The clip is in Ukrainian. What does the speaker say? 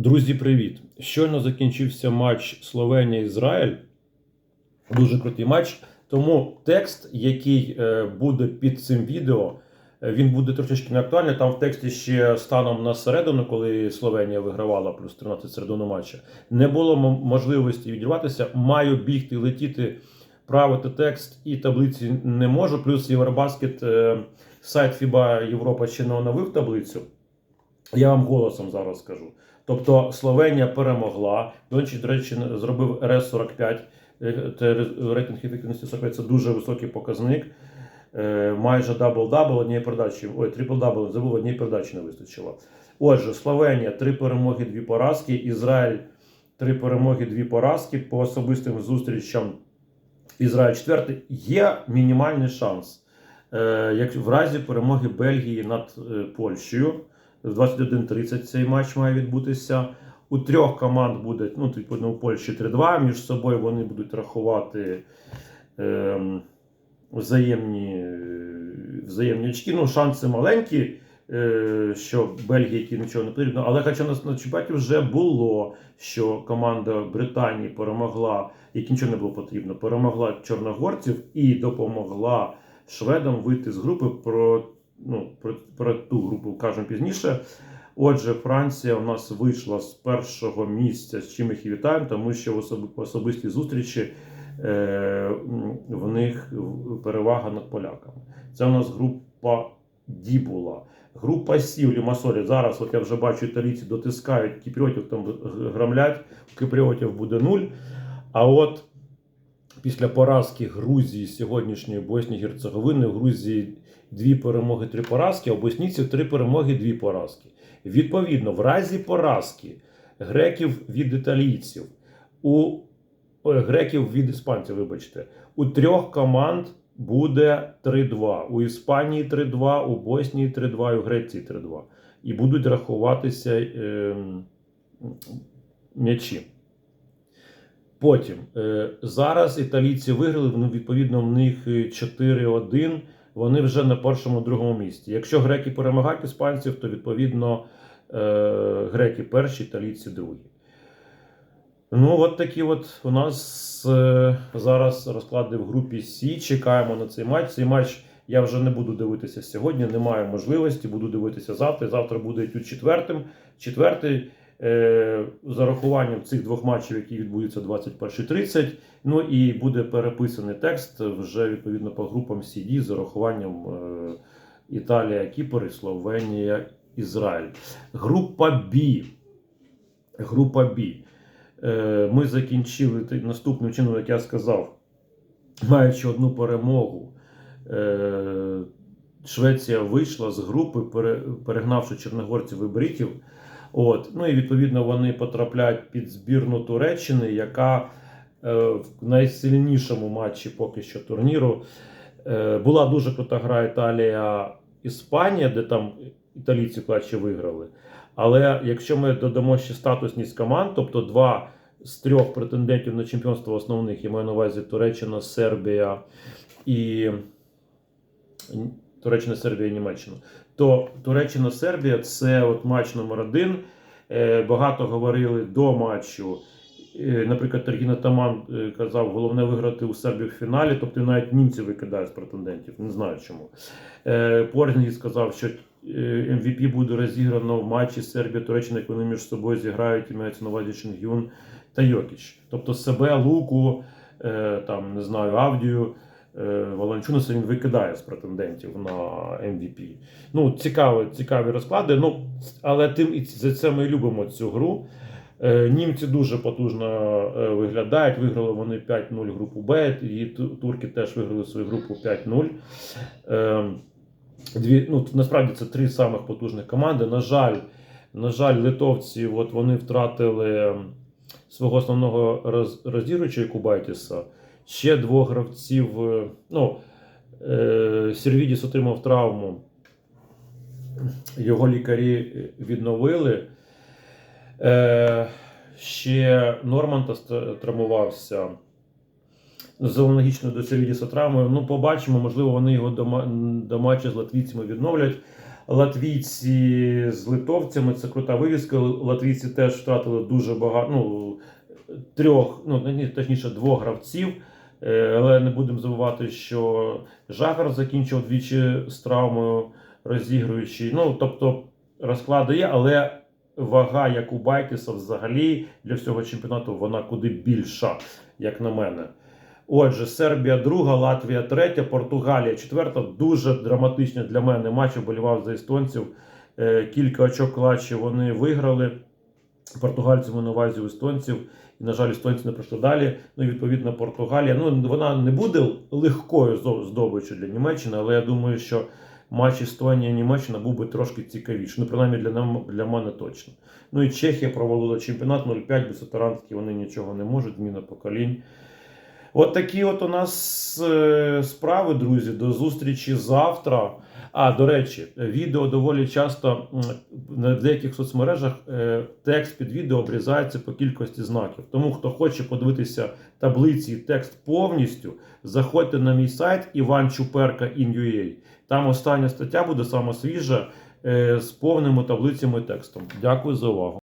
Друзі, привіт! Щойно закінчився матч Словенія-Ізраїль. Дуже крутий матч. Тому текст, який е, буде під цим відео, е, він буде трошечки не актуальний. Там в тексті ще станом на середину, коли Словенія вигравала плюс 13 середину матча, не було можливості відірватися. Маю бігти, летіти, правити текст і таблиці не можу. Плюс Євробаскет, е, сайт FIBA Європа ще не оновив таблицю. Я вам голосом зараз скажу. Тобто Словенія перемогла. Дончич, до речі, зробив РС-45. Е, Це рейтинг ефективності 45 це дуже високий показник. Е, Майже дабл-дабл однієї передачі. Ой, трипл-дабл забув, однієї передачі не вистачило. Отже, Словенія три перемоги, дві поразки. Ізраїль три перемоги, дві поразки. По особистим зустрічам Ізраїль четвертий. Є мінімальний шанс. Е, Як в разі перемоги Бельгії над е, Польщею. В 21.30 цей матч має відбутися. У трьох команд буде, ну, типу, у Польщі 3-2. Між собою вони будуть рахувати ем, взаємні, е, взаємні очки. Ну, шанси маленькі, е, що Бельгії, які нічого не потрібно. Але хоча на, на чемпіонаті вже було, що команда Британії перемогла, які нічого не було потрібно, перемогла чорногорців і допомогла шведам вийти з групи. Про, ну, про, про ту групу кажемо пізніше. Отже, Франція у нас вийшла з першого місця, з чим їх і вітаємо, тому що в особ- особистій зустрічі е, в них перевага над поляками. Це у нас група Дібула. Група Сів Лімасолі. Зараз, от я вже бачу, італійці дотискають, кіпріотів там грамлять, кіпріотів буде нуль. А от після поразки Грузії сьогоднішньої Боснії Герцеговини, в Грузії дві перемоги, три поразки, а у боснійців три перемоги, дві поразки. Відповідно, в разі поразки греків від італійців, у ой, греків від іспанців, вибачте, у трьох команд буде 3-2. У Іспанії 3-2, у Боснії 3-2, і у Греції 3-2. І будуть рахуватися е, м'ячі. Потім е, зараз італійці виграли, ну, відповідно, в них е, 4-1. Вони вже на першому другому місці. Якщо греки перемагають іспанців, то відповідно е, греки перші, італійці другі. Ну, от такі от у нас е, зараз розклади в групі Сі. Чекаємо на цей матч. Цей матч я вже не буду дивитися сьогодні, немає можливості, буду дивитися завтра. Завтра буде тут четвертим. Четвертий е, з урахуванням цих двох матчів, які відбудуться 21.30. Ну і буде переписаний текст вже відповідно по групам CD з урахуванням е, Італія, Кіпр, Словенія, Ізраїль. Група Б. Група Б. Е, Ми закінчили наступним чином, як я сказав, маючи одну перемогу. Швеція вийшла з групи, перегнавши чорногорців і бритів. От. Ну і відповідно вони потрапляють під збірну Туреччини, яка е, в найсильнішому матчі поки що турніру. Е, була дуже крута гра Італія-Іспанія, де там італійці плаче виграли. Але якщо ми додамо ще статусність команд, тобто два з трьох претендентів на чемпіонство основних, я маю на увазі Туреччина, Сербія і Туреччина, Сербія і Німеччина, то Туреччина, Сербія це от матч номер один. Е, Багато говорили до матчу. Е, Наприклад, Тергіна Таман е, казав, головне виграти у Сербії в фіналі, тобто навіть німці викидають з претендентів. Не знаю чому. Порзінгіс сказав, що е, MVP буде розіграно в матчі Сербія, Туреччина, як вони між собою зіграють, і мається на увазі Шингюн та Йокіч. Тобто себе, Луку, там, не знаю, Авдію, е, Волончунаса він викидає з претендентів на MVP. Ну, цікаві, цікаві розклади. Ну, але тим і за це ми любимо цю гру. Е, Німці дуже потужно е, виглядають. Виграли вони 5-0 групу Б, і турки теж виграли свою групу 5-0. Е, Дві, ну, насправді це три самих потужних команди. На жаль, на жаль, литовці от вони втратили свого основного роз, розігруючого Кубайтіса. Ще двох гравців. е, Ну, е, Сервідіс отримав травму. Його лікарі відновили. Е, ще Норманта травмувався. З аналогічною до Сервідіса травмою. Ну, побачимо, можливо, вони його до, матчу з латвійцями відновлять. латвійці з литовцями. Це крута вивіска. Латвійці теж втратили дуже багато. Ну, трьох, ну точніше, двох гравців. Е, Але не будемо забувати, що Жагар закінчив двічі з травмою, розігруючи. Ну, тобто, розклади є, але вага як у Байтіса взагалі для всього чемпіонату вона куди більша, як на мене. Отже, Сербія друга, Латвія третя, Португалія четверта. Дуже драматичний для мене матч. Вболівав за естонців. Е, Кілька очок клатчі вони виграли. Португальців на увазі естонців. І, на жаль, естонці не пройшли далі. Ну відповідно Португалія. Ну вона не буде легкою здо- здобиччю для Німеччини, але я думаю, що матч Естонія Німеччина був би трошки цікавіший. Ну, принаймні для, нам, для мене точно. Ну і Чехія провалила чемпіонат 0-5, без ветеранські вони нічого не можуть, зміна поколінь. От такі от у нас е, справи, друзі. До зустрічі завтра. А, до речі, відео доволі часто на деяких соцмережах е, текст під відео обрізається по кількості знаків. Тому хто хоче подивитися таблиці текст повністю, заходьте на мій сайт Іван Чуперка in.ua. Там остання стаття буде саме свіжа е, з повними таблицями текстом. Дякую за увагу.